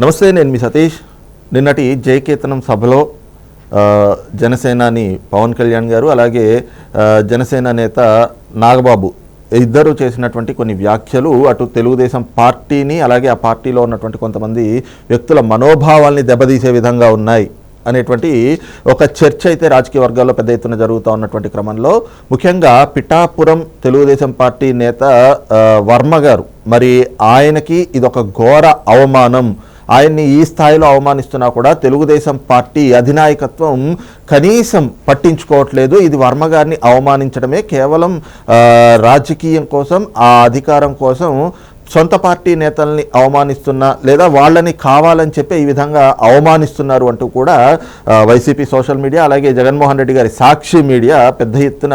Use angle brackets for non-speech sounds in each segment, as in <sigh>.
నమస్తే నేను మీ సతీష్. నిన్నటి జయకేతనం సభలో జనసేనాని పవన్ కళ్యాణ్ గారు అలాగే జనసేన నేత నాగబాబు ఇద్దరు చేసినటువంటి కొన్ని వ్యాఖ్యలు అటు తెలుగుదేశం పార్టీని అలాగే ఆ పార్టీలో ఉన్నటువంటి కొంతమంది వ్యక్తుల మనోభావాల్ని దెబ్బతీసే విధంగా ఉన్నాయి అనేటువంటి ఒక చర్చ అయితే రాజకీయ వర్గాల్లో పెద్ద ఎత్తున జరుగుతూ ఉన్నటువంటి క్రమంలో ముఖ్యంగా పిఠాపురం తెలుగుదేశం పార్టీ నేత వర్మ గారు. మరి ఆయనకి ఇదొక ఘోర అవమానం. ఆయన్ని ఈ స్థాయిలో అవమానిస్తున్నా కూడా తెలుగుదేశం పార్టీ అధినాయకత్వం కనీసం పట్టించుకోవట్లేదు. ఇది వర్మ గారిని అవమానించడమే కేవలం రాజకీయం కోసం ఆ అధికారం కోసం సొంత పార్టీ నేతల్ని అవమానిస్తున్నా లేదా వాళ్ళని కావాలని చెప్పి ఈ విధంగా అవమానిస్తున్నారు అంటూ కూడా వైసీపీ సోషల్ మీడియా అలాగే జగన్మోహన్ రెడ్డి గారి సాక్షి మీడియా పెద్ద ఎత్తున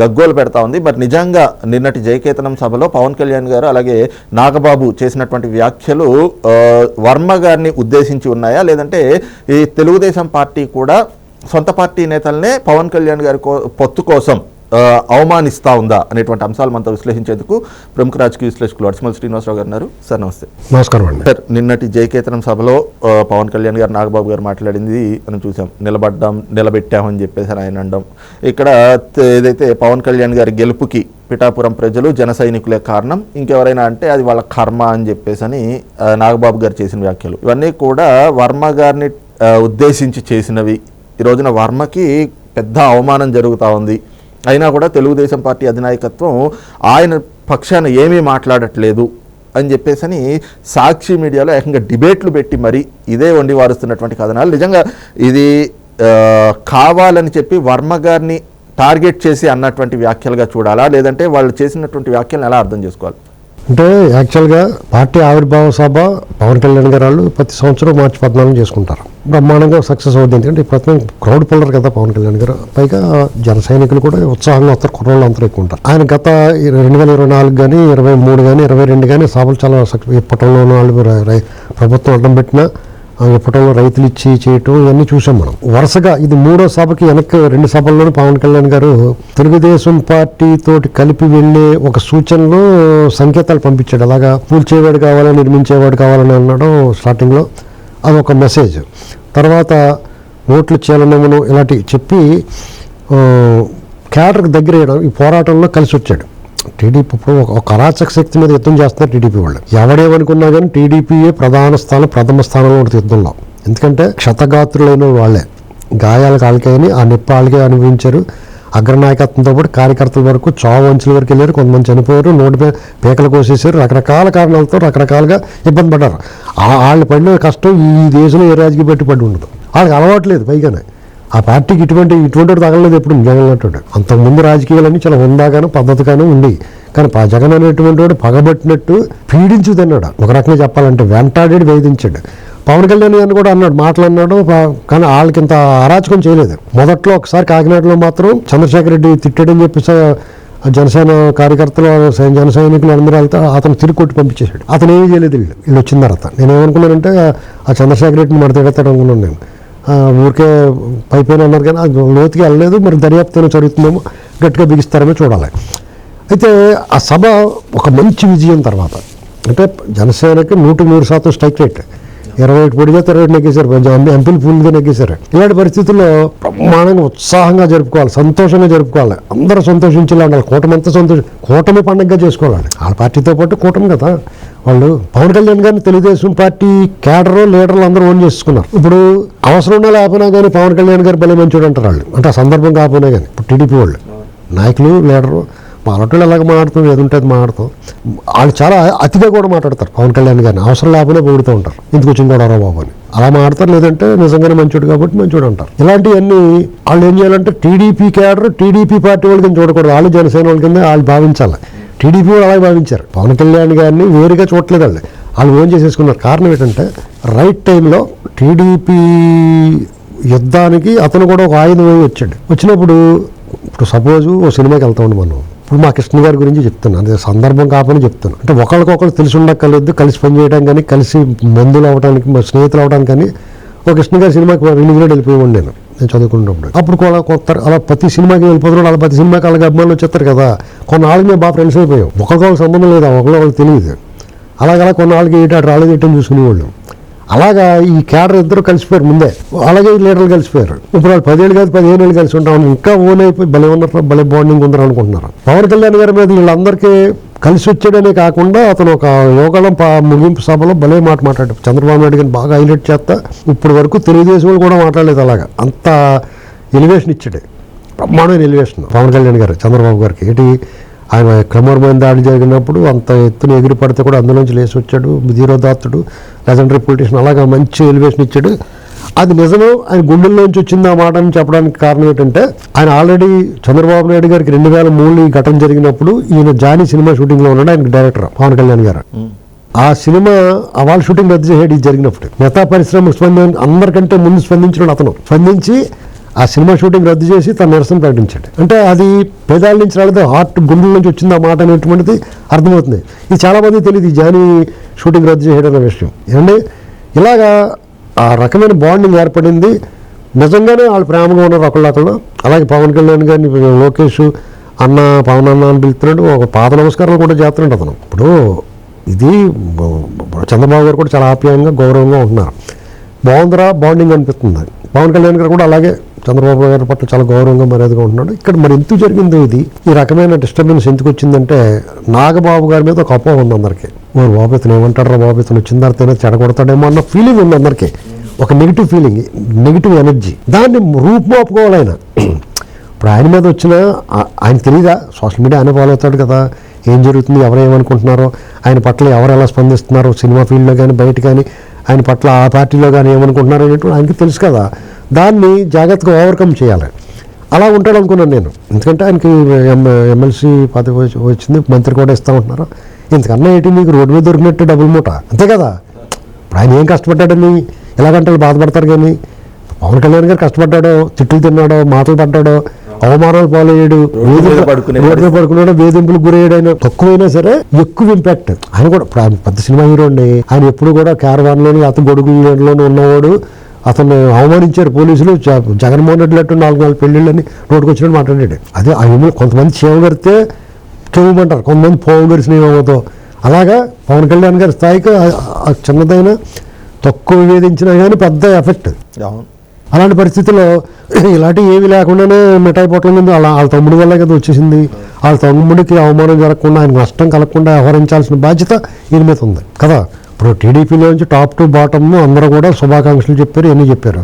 గగ్గోలు పెడతా ఉంది. బట్ నిజంగా నిన్నటి జయకేతనం సభలో పవన్ కళ్యాణ్ గారు అలాగే నాగబాబు చేసినటువంటి వ్యాఖ్యలు వర్మ గారిని ఉద్దేశించి ఉన్నాయా? లేదంటే ఈ తెలుగుదేశం పార్టీ కూడా సొంత పార్టీ నేతలనే పవన్ కళ్యాణ్ గారి కో పొత్తు కోసం అవమానిస్తా ఉందా అనేటువంటి అంశాలు మనతో విశ్లేషించేందుకు ప్రముఖ రాజకీయ విశ్లేషకులు అడిసిమల్ శ్రీనివాసరావు గారు ఉన్నారు. సార్ నమస్తే. నమస్కారం అండి. సార్ నిన్నటి జయకేతనం సభలో పవన్ కళ్యాణ్ గారు నాగబాబు గారు మాట్లాడింది మనం చూసాం. నిలబడ్డాం నిలబెట్టామని చెప్పేసి ఆయన అనడం. ఇక్కడ ఏదైతే పవన్ కళ్యాణ్ గారి గెలుపుకి పిఠాపురం ప్రజలు జన సైనికులే కారణం ఇంకెవరైనా అంటే అది వాళ్ళ కర్మ అని చెప్పేసి నాగబాబు గారు చేసిన వ్యాఖ్యలు. ఇవన్నీ కూడా వర్మ గారిని ఉద్దేశించి చేసినవి. ఈ రోజున వర్మకి పెద్ద అవమానం జరుగుతూ ఉంది. అయినా కూడా తెలుగుదేశం పార్టీ అధినాయకత్వం ఆయన పక్షాన ఏమీ మాట్లాడట్లేదు అని చెప్పేసి సాక్షి మీడియాలో ఏకంగా డిబేట్లు పెట్టి మరి ఇదే వండి వారుస్తున్నటువంటి కథనాలు. నిజంగా ఇది కావాలని చెప్పి వర్మ గారిని టార్గెట్ చేసి అన్నటువంటి వ్యాఖ్యలుగా చూడాలా? లేదంటే వాళ్ళు చేసినటువంటి వ్యాఖ్యలను ఎలా అర్థం చేసుకోవాలి? అంటే యాక్చువల్గా పార్టీ ఆవిర్భావ సభ పవన్ కళ్యాణ్ గారు వాళ్ళు ప్రతి సంవత్సరం మార్చి పద్నాలుగు చేసుకుంటారు. బ్రహ్మాండంగా సక్సెస్ అవుతుంది ఎందుకంటే ప్రస్తుతం క్రౌడ్ పుల్లర్ కదా పవన్ కళ్యాణ్ గారు. పైగా జన సైనికులు కూడా ఉత్సాహంగా వస్తారు కుర్రోళ్ళు అంతా ఎక్కువ ఉంటారు. ఆయన గత రెండు వేల ఇరవై నాలుగు కానీ ఇరవై మూడు కానీ ఇరవై రెండు కానీ సభలు చాలా సక్సెస్ ఇప్పటంలో వాళ్ళు ప్రభుత్వం అడ్డం పెట్టినా ఇప్పటంలో రైతులు ఇచ్చి చేయటం ఇవన్నీ చూసాం మనం. వరుసగా ఇది మూడో సభకి వెనక్కి రెండు సభల్లోనూ పవన్ కళ్యాణ్ గారు తెలుగుదేశం పార్టీ తోటి కలిపి వెళ్ళే ఒక సూచనలు సంకేతాలు పంపించాడు. అలాగా కూల్చేవాడు కావాలని నిర్మించేవాడు కావాలని అనడం స్టార్టింగ్లో అదొక మెసేజ్. తర్వాత ఓట్లు చేయాలన్నమను ఇలాంటివి చెప్పి క్యాడర్కి దగ్గర వేయడం ఈ పోరాటంలో కలిసి వచ్చాడు టీడీపీ ఇప్పుడు ఒక ఒక అరాచక శక్తి మీద యుద్ధం చేస్తున్నారు టీడీపీ వాళ్ళు. ఎవడేమనుకున్నా కానీ టీడీపీయే ప్రధాన స్థానం ప్రథమ స్థానంలో ఉంటుంది యుద్ధంలో. ఎందుకంటే క్షతగాత్రులైన వాళ్ళే. గాయాలు కాలికాయని ఆ నొప్పి వాళ్ళకే అనుభవించారు. అగ్రనాయకత్వంతో పాటు కార్యకర్తల వరకు చావు అంచుల వరకు వెళ్ళారు. కొంతమంది చనిపోయారు. నోటి పీకలు కోసేశారు. కోసేసారు రకరకాల కారణాలతో రకరకాలుగా ఇబ్బంది పడ్డారు. వాళ్ళు పడిన కష్టం ఈ దేశంలో ఏ రాజకీయ పెట్టి పడి ఉండదు. వాళ్ళకి అలవాట్లేదు పైగానే. ఆ పార్టీకి ఇటువంటి ఇటువంటి తగలలేదు ఎప్పుడు. జగన్ అంటాడు అంతకుముందు రాజకీయాలన్నీ చాలా ఉందాగాను పద్ధతిగానే ఉంది కానీ పా- జగన్ అనేటువంటి వాడు పగబట్టినట్టు పీడించుదన్నాడు ఒక రకంగా చెప్పాలంటే వెంటాడేడు వేధించాడు. పవన్ కళ్యాణ్ గారిని కూడా అన్నాడు మాటలు అన్నాడు కానీ వాళ్ళకి ఇంత అరాచకం చేయలేదు. మొదట్లో ఒకసారి కాకినాడలో మాత్రం చంద్రశేఖర్ రెడ్డి తిట్టాడని చెప్పి జనసేన కార్యకర్తలు జన సైనికులు అందరూ వెళ్తే అతను తిరిగి కొట్టి పంపించేశాడు. అతను ఏమీ చేయలేదు వీళ్ళు. వీళ్ళు వచ్చిన తర్వాత. నేను ఏమనుకున్నానంటే ఆ చంద్రశేఖర్ రెడ్డిని మడతెడతాడు అనుకున్నాను నేను. ఊరికే పైపైన అన్నారు కానీ అది లోతుకి వెళ్ళలేదు మరి దర్యాప్తు జరుగుతుందేమో గట్టిగా బిగిస్తారేమో చూడాలి. అయితే ఆ సభ ఒక మంచి విజయం తర్వాత. అంటే జనసేనకి నూట నూరు శాతం స్ట్రైక్ రేట్. ఇరవై ఒకటి పొడిగా ఇరవై ఒకటి నెగ్గేశారు ఎంపీ- ఎంపీలు ఫుల్గా నెగ్గేశారు ఇలాంటి పరిస్థితుల్లో బ్రహ్మాండంగా ఉత్సాహంగా జరుపుకోవాలి. సంతోషంగా జరుపుకోవాలి. అందరూ సంతోషించేలా ఉండాలి. కూటమి అంతా సంతోషం కూటమి పండుగగా చేసుకోవాలి వాళ్ళ పార్టీతో పాటు కూటమి కదా. వాళ్ళు పవన్ కళ్యాణ్ గారిని తెలుగుదేశం పార్టీ కేడరు లీడర్లు అందరూ ఓన్ చేసుకున్నారు. ఇప్పుడు అవసరం ఉన్నా లేకపోయినా కానీ పవన్ కళ్యాణ్ గారు భలే మంచోడు అంటారు వాళ్ళు. అంటే ఆ సందర్భం కాకపోయినా కానీ. ఇప్పుడు టీడీపీ వాళ్ళు. నాయకులు లీడరు మాట్లాడు ఎలాగ మాట్లాడుతాం ఏది ఉంటే అది మాట్లాడతాం. వాళ్ళు చాలా అతిగా కూడా మాట్లాడతారు. పవన్ కళ్యాణ్ గారిని అవసరం లేకుండా పొగుడుతూ ఉంటారు. ఇందుకు వచ్చిన కూడా బాబు అని. అలా మాట్లాడతారు లేదంటే నిజంగానే మంచోడు కాబట్టి మంచోడు అంటారు. ఇలాంటివన్నీ వాళ్ళు ఏం చేయాలంటే టీడీపీ క్యాడర్ టీడీపీ పార్టీ వాళ్ళ కింద చూడకూడదు. వాళ్ళు జనసేన వాళ్ళ కింద వాళ్ళు భావించాలి. టీడీపీ వాళ్ళు అలాగే భావించారు. పవన్ కళ్యాణ్ గారిని వేరుగా చూడలేదు వాళ్ళు. వాళ్ళు ఓన్ చేసేసుకున్నారు. కారణం ఏంటంటే రైట్ టైంలో టీడీపీ యుద్ధానికి అతను కూడా ఒక ఆయుధం వచ్చాడు. వచ్చినప్పుడు ఇప్పుడు సపోజ్ ఓ సినిమాకి వెళ్తామండి మనం. ఇప్పుడు మా కృష్ణ గారి గురించి చెప్తాను అదే సందర్భం కాకపోతే చెప్తాను అంటే ఒకరికొకరు తెలిసి ఉండక్కర్లేదు కలిసి పనిచేయడం కానీ కలిసి మందులు అవ్వడానికి మా స్నేహితులు అవ్వడానికి కానీ ఒక కృష్ణ గారి సినిమాకి రిలీజ్ కూడా వెళ్ళిపోయి నేను. నేను చదువుకున్నప్పుడు. అప్పుడు కూడా కొత్త అలా ప్రతి సినిమాకి వెళ్ళిపోతున్నాడు అలా ప్రతి సినిమాకి అలాగే అభిమానులు వచ్చేస్తారు కదా. కొన్నాళ్ళకి మేము బాగా ఫ్రెండ్స్ అయిపోయాం. ఒకరికొకరు సంబంధం లేదా? ఒకరికొకరు వాళ్ళకి తెలియదు. అలాగలా కొన్నాళ్ళకి ఇటు రాలేదు ఇటు చూసుకునేవాళ్ళం. అలాగా ఈ క్యాడర్ ఇద్దరు కలిసిపోయారు ముందే. అలాగే ఈ లీడర్లు కలిసిపోయారు. ఇప్పుడు వాళ్ళు పదేళ్ళు కాదు పదిహేను ఏళ్ళు కలిసి ఉంటాం ఇంకా ఓన్ అయిపోయి భలే ఉన్నారు భలే బాండింగ్ ఉందని అనుకుంటున్నారు. పవన్ కళ్యాణ్ గారి మీద వీళ్ళందరికీ కలిసి వచ్చాడనే కాకుండా అతను ఒక యోగాలం పా- ముగింపు సభలో భలే మాట మాట్లాడాడు. చంద్రబాబు నాయుడు గారిని బాగా హైలైట్ చేస్తా. ఇప్పటి వరకు తెలుగుదేశం వాళ్ళు కూడా మాట్లాడలేదు అలాగా. అంత ఎలివేషన్ ఇచ్చాడు. బ్రహ్మాండమైన ఎలివేషన్. పవన్ కళ్యాణ్ గారు చంద్రబాబు గారికి. ఏంటి? ఆయన క్రమరమైన దాడి జరిగినప్పుడు అంత ఎత్తున ఎగిరి పడితే కూడా అందులోంచి లేచి వచ్చాడు. ధీరోదాత్తుడు లెజెండరీ పొలిటీషియన్ అలాగా మంచి ఎలివేషన్ ఇచ్చాడు. అది నిజమే ఆయన గుండెల్లోంచి వచ్చింది ఆ మాట అని చెప్పడానికి కారణం ఏంటంటే ఆయన ఆల్రెడీ చంద్రబాబు నాయుడు గారికి రెండు వేల మూడు ఈ ఘటన జరిగినప్పుడు ఈయన జానీ సినిమా షూటింగ్లో ఉన్నాడు ఆయనకి డైరెక్టర్ పవన్ కళ్యాణ్ గారు. ఆ సినిమా అవాల్ షూటింగ్ రద్దు ఇది జరిగినప్పుడు. మిగతా పరిశ్రమ స్పందన అందరికంటే ముందు స్పందించినాడు అతను. స్పందించి ఆ సినిమా షూటింగ్ రద్దు చేసి తన నిరసన ప్రకటించాడు. అంటే అది పేదాల నుంచి రాలేదు హార్ట్ గుండెల నుంచి వచ్చింది ఆ మాట అనేటువంటిది అర్థమవుతుంది. ఇది చాలా మంది తెలియదు జానీ షూటింగ్ రద్దు చేయడం అనే విషయం. ఏమండి? ఇలాగా ఆ రకమైన బాండింగ్ ఏర్పడింది. నిజంగానే వాళ్ళు ప్రేమగా ఉన్నారు ఒకళ్ళొకళ్ళు అలాగే పవన్ కళ్యాణ్ గారిని లోకేష్ అన్న పవన్ అన్న అని పిలుస్తున్నాడు. ఒక పాద నమస్కారాలు కూడా చేస్తున్నాడు అతను. ఇప్పుడు ఇది చంద్రబాబు గారు కూడా చాలా ఆప్యాయంగా గౌరవంగా ఉంటున్నారు. బాగుందిరా బాండింగ్ అనిపిస్తుంది. పవన్ కళ్యాణ్ గారు కూడా అలాగే చంద్రబాబు గారి పట్ల చాలా గౌరవంగా మర్యాదగా ఉంటున్నాడు. ఇక్కడ మరి ఎందుకు జరిగిందో ఇది? ఈ రకమైన డిస్టర్బెన్స్ ఎందుకు వచ్చిందంటే నాగబాబు గారి మీద ఒక అపోహ ఉంది అందరికీ. ఓ బాబు ఇతను ఏమంటారా బాబు ఇతను వచ్చిన తర్వాత చెడగొడతాడేమో అన్న ఫీలింగ్ ఉంది అందరికీ. ఒక నెగిటివ్ ఫీలింగ్ నెగిటివ్ ఎనర్జీ దాన్ని రూపుమాపుకోవాలి ఆయన. ఇప్పుడు ఆయన మీద వచ్చిన ఆయన తెలియదా సోషల్ మీడియా ఆయన ఫాలో అవుతాడు కదా. ఏం జరుగుతుంది? ఎవరు ఏమనుకుంటున్నారో? ఆయన పట్ల ఎవరు ఎలా స్పందిస్తున్నారో? సినిమా ఫీల్డ్లో కానీ బయట కానీ ఆయన పట్ల ఆ పార్టీలో కానీ ఏమనుకుంటున్నారో అనేటువంటి ఆయనకి తెలుసు కదా. దాన్ని జాగ్రత్తగా ఓవర్కమ్ చేయాలి. అలా ఉంటాడు అనుకున్నాను నేను. ఎందుకంటే ఆయనకి ఎమ్ ఎమ్మెల్సీ పదవి వచ్చింది మంత్రి కూడా ఇస్తామంటున్నారు ఇంతకన్నా ఏంటి నీకు రోడ్డు మీద దొరికినట్టు డబుల్ మూట? అంతే కదా? ఇప్పుడు ఆయన ఏం కష్టపడ్డాడని ఎలాగంటే వాళ్ళు బాధపడతారు కానీ పవన్ కళ్యాణ్ గారు కష్టపడ్డాడో తిట్టులు తిన్నాడో మాటలు పడ్డాడో అవమానాలు పాలయ్యాడు రోడ్డు పడుకున్నాడు వేధింపులకు గురయ్యాడు ఆయన తక్కువైనా సరే ఎక్కువ ఇంపాక్ట్ ఆయన కూడా ఇప్పుడు ఆయన పెద్ద సినిమా హీరో అండి. ఆయన ఎప్పుడు కూడా క్యారవాన్లోని అత గొడుగులోని ఉన్నవాడు. అతను అవమానించారు పోలీసులు. జగన్మోహన్ రెడ్డి నాలుగు నాలుగు పెళ్ళిళ్ళని రోడ్డుకు వచ్చినట్టు మాట్లాడాడు. అదే ఆయన కొంతమంది చేవ కడితే కెవ్వమంటారు కొంతమంది పోవు గడిచిన ఏమవుతో అలాగా పవన్ కళ్యాణ్ గారి స్థాయికి చిన్నదైన తక్కువ వేధించినా కానీ పెద్ద ఎఫెక్ట్. అలాంటి పరిస్థితుల్లో ఇలాంటివి ఏమీ లేకుండానే మిఠాయి పొట్ల ముందు వాళ్ళ వాళ్ళ తమ్ముడి వల్లే కదా వచ్చేసింది. వాళ్ళ తమ్ముడికి అవమానం జరగకుండా ఆయన నష్టం కలగకుండా వ్యవహరించాల్సిన బాధ్యత ఈయన మీద ఉంది. కదా? ఇప్పుడు టీడీపీలో నుంచి టాప్ టు బాటమ్ అందరూ కూడా శుభాకాంక్షలు చెప్పారు ఎన్ని చెప్పారు.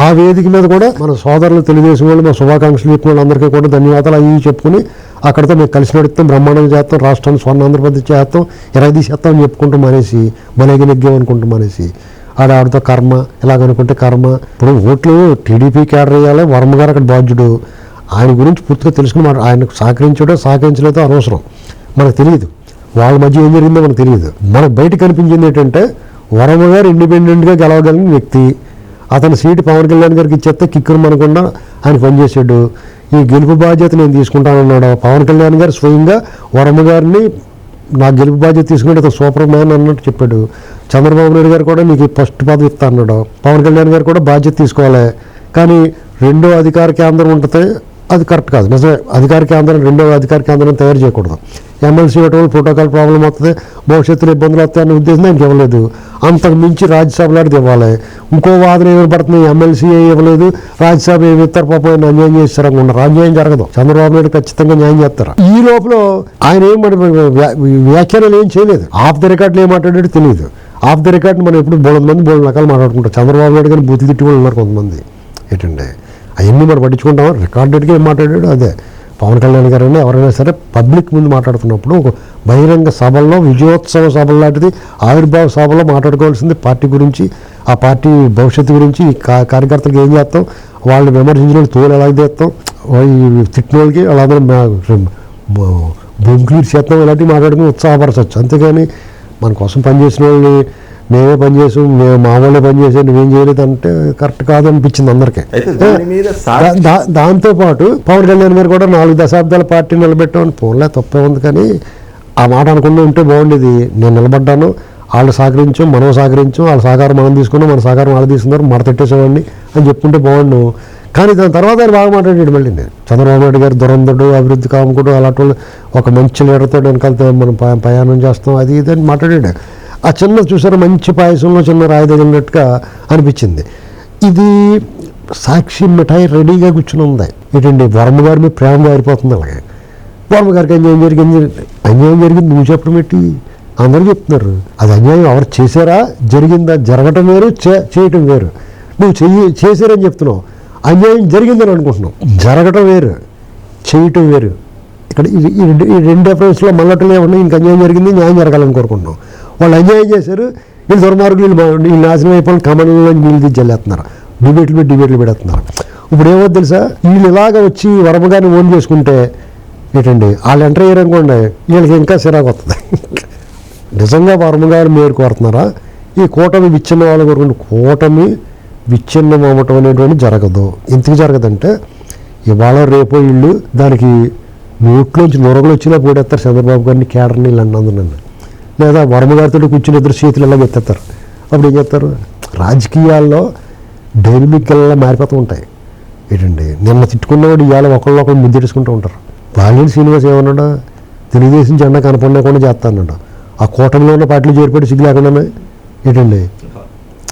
ఆ వేదిక మీద కూడా మన సోదరులు తెలుగుదేశం వాళ్ళు మా శుభాకాంక్షలు చెప్పిన వాళ్ళందరికీ కూడా ధన్యవాదాలు. అవి చెప్పుకుని అక్కడితో మేము కలిసి నడుస్తాం బ్రహ్మాండం చేస్తాం రాష్ట్రాన్ని స్వర్ణ ఆంధ్రప్రదేశ్ చేస్తాం ఇరవై తీసేస్తాం అని చెప్పుకుంటూ మానేసి మనకి నెగ్గాం అనుకుంటూ మానేసి ఆడాడితో కర్మ ఇలాగనుకుంటే కర్మ. ఇప్పుడు ఓట్లు టీడీపీ క్యాడర్ వేయాలి వర్మ గారు అక్కడ బాధ్యుడు. ఆయన గురించి పూర్తిగా తెలుసుకుని మనం ఆయనకు సహకరించడో సహకరించలేదో అనవసరం మనకు తెలియదు. వాళ్ళ మధ్య ఏం జరిగిందో మనకు తెలియదు. మనకు బయట కనిపించింది ఏంటంటే వరమ గారు ఇండిపెండెంట్గా గెలవగలిగిన వ్యక్తి. అతని సీటు పవన్ కళ్యాణ్ గారికి ఇచ్చేస్తే కిక్కురు మనకుండా ఆయన పనిచేసాడు ఈ గెలుపు బాధ్యత నేను తీసుకుంటానన్నాడు. పవన్ కళ్యాణ్ గారు స్వయంగా వరమ గారిని నా గెలుపు బాధ్యత తీసుకుంటే అతను సూపర్ మ్యాన్ అన్నట్టు చెప్పాడు. చంద్రబాబు నాయుడు గారు కూడా నీకు ఫస్ట్ పదవి ఇస్తా అన్నాడు. పవన్ కళ్యాణ్ గారు కూడా బాధ్యత తీసుకోవాలి. కానీ రెండో అధికార కేంద్రం ఉంటుంది అది కరెక్ట్ కాదు. నిజమే. అధికార కేంద్రం రెండో అధికార కేంద్రం తయారు చేయకూడదు. ఎమ్మెల్సీ ఇవ్వటం ప్రోటోకాల్ ప్రాబ్లం వస్తుంది భవిష్యత్తులో ఇబ్బందులు వస్తాయన్న ఉద్దేశం ఆయనకి ఇవ్వలేదు. అంతకు మించి రాజ్యసభలో ఇవ్వాలి. ఇంకో వాదన ఏమి పడుతుంది ఎమ్మెల్సీ ఇవ్వలేదు రాజ్యసభ ఏమి ఇస్తారు పాపం ఆయన అన్యాయం చేస్తారు అనుకుంటారు అన్యాయం జరగదు. చంద్రబాబు నాయుడు ఖచ్చితంగా న్యాయం చేస్తారు. ఈ లోపల ఆయన ఏం వ్యాఖ్యానాలు ఏం చేయలేదు. ఆఫ్ ద రికార్డులు ఏం మాట్లాడాడు తెలియదు ఆఫ్ ద రికార్డ్ మనం ఎప్పుడు బోళ మంది బోళ రకాలు మాట్లాడుకుంటాం. చంద్రబాబు నాయుడు కానీ బూతులు తిట్టి వాళ్ళు ఉన్నారు కొంతమంది. ఏంటంటే అవన్నీ మనం పట్టించుకుంటాం రికార్డెడ్గా ఏం మాట్లాడాడు? అదే. పవన్ కళ్యాణ్ గారు అయినా ఎవరైనా సరే పబ్లిక్ ముందు మాట్లాడుతున్నప్పుడు ఒక బహిరంగ సభల్లో విజయోత్సవ సభ లాంటిది ఆవిర్భావ సభలో మాట్లాడుకోవాల్సింది పార్టీ గురించి ఆ పార్టీ భవిష్యత్తు గురించి కార్యకర్తలకు ఏం చేస్తాం వాళ్ళని విమర్శించిన తోలు ఎలా చేస్తాం తిట్టిన వాళ్ళకి వాళ్ళందరూ భూమి క్లీర్ చేస్తాం ఇలాంటివి మాట్లాడుకుని ఉత్సాహపరచవచ్చు. అంతేగాని మన కోసం పనిచేసిన వాళ్ళని మేమే పనిచేసాం మేము మా వాళ్ళే పనిచేసాం నువ్వేం చేయలేదు అంటే కరెక్ట్ కాదు అనిపించింది అందరికీ దాంతోపాటు పవన్ కళ్యాణ్ గారు కూడా నాలుగు దశాబ్దాల పార్టీ నిలబెట్టామని పోన్లే తప్పే ఉంది కానీ ఆ మాట అనుకుంటూ ఉంటే బాగుండేది. నేను నిలబడ్డాను. వాళ్ళు సహకరించాం మనం సహకరించాం వాళ్ళ సహకారం మనం తీసుకున్నాం మన సహకారం వాళ్ళు తీసుకున్నారు మడ తట్టేసేవాడిని అని చెప్పుకుంటే బాగుండు. కానీ దాని తర్వాత ఆయన బాగా మాట్లాడాడు మళ్ళీ. నేను చంద్రబాబు నాయుడు గారు దురంధుడు అభివృద్ధి కాముకుడు అలాంటి వాళ్ళు ఒక మంచి లీడర్తో వెనకాల మనం ప్రయాణం చేస్తాం అది ఇది అని మాట్లాడాడు. ఆ చిన్న చూసారు మంచి పాయసంలో చిన్న రాయి తగిలినట్టుగా అనిపించింది. ఇది సాక్షి మిఠాయి రెడీగా కూర్చుని ఉంది. ఏంటండి వర్మ గారి మీద ప్రేమ జారిపోతుంది అలాగే. వర్మగారికి అన్యాయం జరిగింది అన్యాయం జరిగింది నువ్వు చెప్పడం ఏంటి? అందరూ చెప్తున్నారు అది అన్యాయం ఎవరు చేశారా? జరిగిందా? జరగటం వేరు చే- చేయటం వేరు. నువ్వు చెయ్యి చేశారని చెప్తున్నావు. అన్యాయం జరిగిందని అనుకుంటున్నావు. జరగటం వేరు చేయటం వేరు. ఇక్కడ ఇది ఈ రెండు- ఈ రెండు డిఫరెన్స్లో మళ్ళటలే ఉన్నాయి. ఇంక అన్యాయం జరిగింది న్యాయం జరగాలని కోరుకుంటున్నాం వాళ్ళు ఎంజాయ్ చేశారు. వీళ్ళు దుర్మార్గులు వీళ్ళు వీళ్ళు నాశనం అయిపోయిన కమలంలో నీళ్ళు జల్లేస్తున్నారు డిబేట్లు పెట్టి డిబేట్లు పెడుతున్నారు ఇప్పుడు ఏమో తెలుసా? వీళ్ళు ఇలాగ వచ్చి వరమగారిని ఓన్ చేసుకుంటే ఏంటండి? వాళ్ళు ఎంటర్ అయ్యారు అనుకోండి వీళ్ళకి ఇంకా సిరాకు వస్తుంది <laughs> నిజంగా వరమగారు మేరు కోరుతున్నారా? ఈ కూటమి విచ్ఛిన్న వాళ్ళ కోరుకుంటే కూటమి విచ్ఛిన్నం అవ్వటం అనేటువంటి జరగదు. ఎందుకు జరగదంటే ఇవాళ రేపో ఇళ్ళు దానికి నోట్లోంచి నొరగలు వచ్చినా పోడేస్తారు చంద్రబాబు గారిని కేడర్ని అన్నందునన్ను లేదా వర్మగారితో కూర్చుని ఇద్దరు చేతులు ఇలా ఎత్తేస్తారు. అప్పుడు ఏం చేస్తారు? రాజకీయాల్లో డైనమిక్గా మారిపోతూ ఉంటాయి. ఏంటండి? నిన్న తిట్టుకున్నవాడు ఇవాళ ఒకళ్ళు ఒకళ్ళు ముద్దెట్టుకుంటూ ఉంటారు. బాలినేని శ్రీనివాస్ ఏమన్నాడు? తెలుగుదేశం జెండా కనపడకుండా చేస్తానన్నాడు. ఆ కూటమిలో ఉన్న పార్టీలు చేరిపడి సిగ్గు లేకుండానే? ఏంటండి?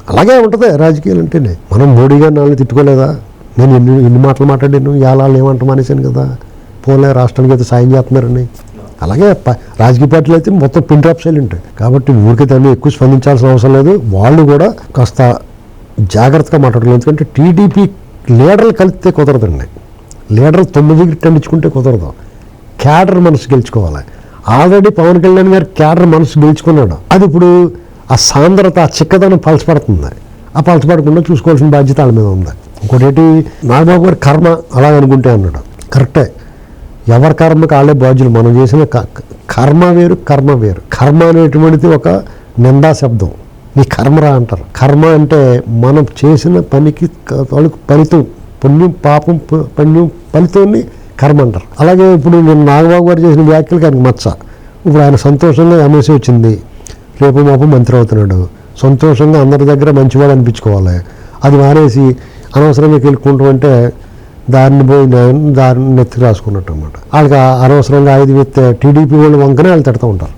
అలాగే ఉంటుంది రాజకీయాలు అంటేనే. మనం మోడీ గారిని వాళ్ళని తిట్టుకోలేదా? నేను ఎన్ని ఎన్ని మాటలు మాట్లాడాను? ఇవాళ ఏమంటాం మానేశాను కదా? పోలే రాష్ట్రానికి అయితే సాయం చేస్తున్నారని. అలాగే రాజకీయ పార్టీలు అయితే మొత్తం పిన్ డ్రాప్ ఉంటాయి కాబట్టి ఊరికి దాన్ని ఎక్కువ స్పందించాల్సిన అవసరం లేదు. వాళ్ళు కూడా కాస్త జాగ్రత్తగా మాట్లాడాలి ఎందుకంటే టీడీపీ లీడర్లు కలిస్తే కుదరదండి. లీడర్ తొమ్మిది టండించుకుంటే కుదరదు. క్యాడర్ మనసు గెలుచుకోవాలి. ఆల్రెడీ పవన్ కళ్యాణ్ గారు క్యాడర్ మనసు గెలుచుకున్నాడు. అది ఇప్పుడు ఆ సాంద్రత ఆ చిక్కదనం పలచపడుతుంది ఆ పలచపడకుండా చూసుకోవాల్సిన బాధ్యత వాళ్ళ మీద ఉంది. ఇంకోటి నాగబాబు గారు కర్మ అలా అనుకుంటే అన్నాడు. కరెక్టే. ఎవరి కర్మకి వాళ్ళే బాధ్యులు? మనం చేసిన కర్మ వేరు కర్మ వేరు. కర్మ అనేటువంటిది ఒక నిందా శబ్దం. నీ కర్మరా అంటారు. కర్మ అంటే మనం చేసిన పనికి ఫలితం పుణ్యం పాపం పుణ్యం ఫలితాన్ని కర్మ అంటారు. అలాగే ఇప్పుడు నేను నాగబాబు గారు చేసిన వ్యాఖ్యలు ఆయనకు మచ్చ. ఇప్పుడు ఆయన సంతోషంగా ఎమ్మెల్సీ వచ్చింది. రేపు మాపు మంత్రి అవుతున్నాడు. సంతోషంగా అందరి దగ్గర మంచివాడు అనిపించుకోవాలి. అది మానేసి అనవసరంగా గెలుకుంటాం అంటే దారిని పోయి నేను దారిని నెత్తికి రాసుకున్నట్టు అనమాట వాళ్ళకి అనవసరంగా ఐదు విత్ టీడీపీ వాళ్ళు వంకనే వాళ్ళు తిడతా ఉంటారు.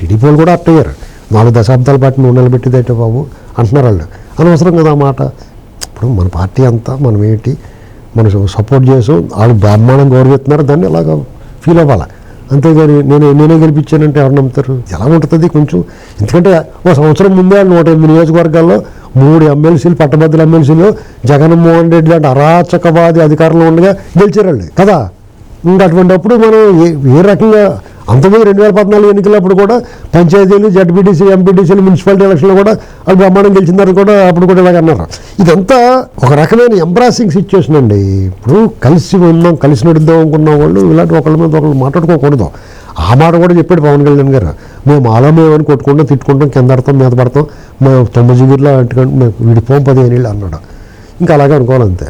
టీడీపీ వాళ్ళు కూడా అట్టయ్యారు నాలుగు దశాబ్దాల పాటు నూనెలు నిలబెట్టిదైతే బాబు? అంటున్నారు వాళ్ళు. అనవసరం కదా మాట. ఇప్పుడు మన పార్టీ అంతా మనం ఏంటి? మనం సపోర్ట్ చేసాం వాళ్ళు బ్రహ్మాండం గౌరవిస్తున్నారు దాన్ని అలాగా ఫీల్ అవ్వాలి? అంతేగాని నేను నేనే గెలిపించానంటే ఎవరు నమ్ముతారు? ఎలా ఉంటుంది కొంచెం? ఎందుకంటే ఓ సంవత్సరం ముందే నూట ఎనిమిది నియోజకవర్గాల్లో మూడు ఎమ్మెల్సీలు పట్టభద్రుల ఎమ్మెల్సీలు జగన్మోహన్ రెడ్డి లాంటి అరాచకవాది అధికారంలో ఉండగా గెలిచారండి. కదా? ఇంకా అటువంటిప్పుడు మనం ఏ ఏ రకంగా అంతకుముందు రెండు వేల పద్నాలుగు ఎన్నికలప్పుడు కూడా పంచాయతీలు జడ్పీటీసీ ఎంపీటీసీలు మున్సిపాలిటీ ఎలక్షన్లు కూడా వాళ్ళు బ్రహ్మాండం గెలిచిందని కూడా అప్పుడు కూడా ఇలాగ అన్నారు. ఇదంతా ఒక రకమైన ఎంబ్రాసింగ్ సిచ్యువేషన్ అండి. ఇప్పుడు కలిసి ఉందాం కలిసి నడుద్దాం అనుకున్న వాళ్ళు ఇలాంటి ఒకళ్ళ మీద ఒకళ్ళు మాట్లాడుకోకూడదు. ఆ మాట కూడా చెప్పాడు పవన్ కళ్యాణ్ గారు. మేము అలా మేమని కొట్టుకుంటాం తిట్టుకుంటాం కింద పడతాం మీద పడతాం. మేము తొమ్మిది జిగురులో అంటుకుంటే మేము విడిపోం పదిహేను ఏళ్ళు అన్నాడు. ఇంకా అలాగే అనుకోవాలి అంతే.